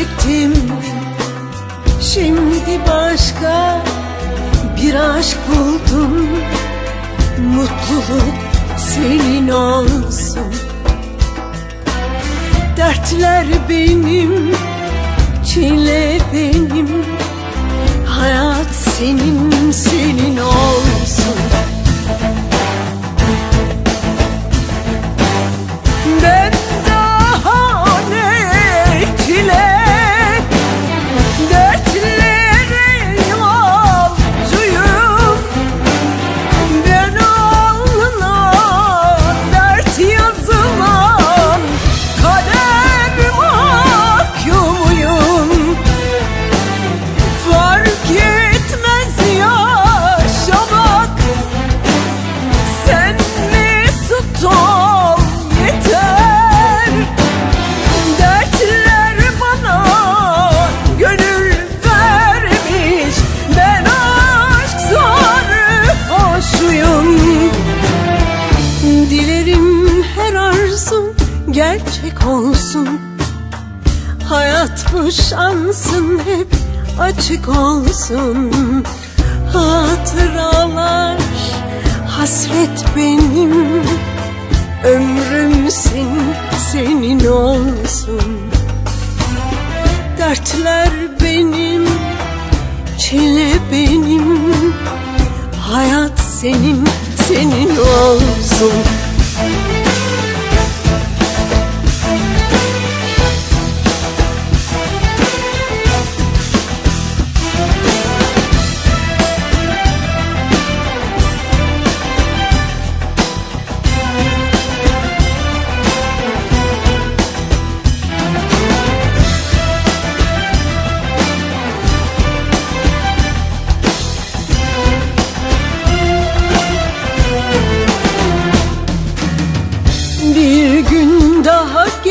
hasretim Şimdi başka bir aşk buldum. Mutluluk senin olsun. Dertler benim, çile benim gerçek olsun Hayat bu şansın hep açık olsun. Hatıralar hasret benim. Ömrüm senin, senin olsun. Dertler benim, çile benim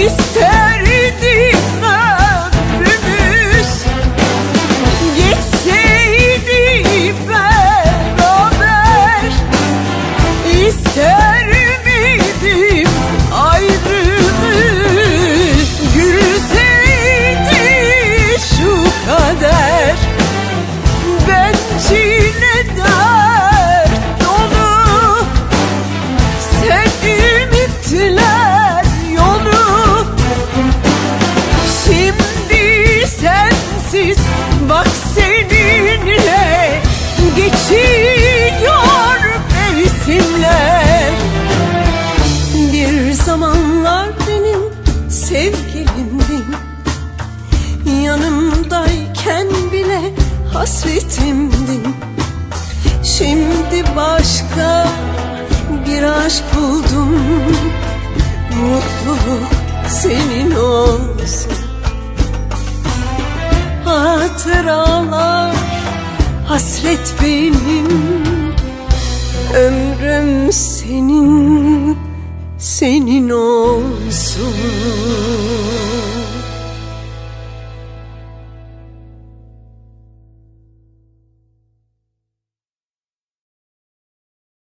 Christmas. Hasretimdin Şimdi başka bir aşk buldum. Mutluluk senin olsun. Hatıralar hasret benim. Ömrüm senin, senin olsun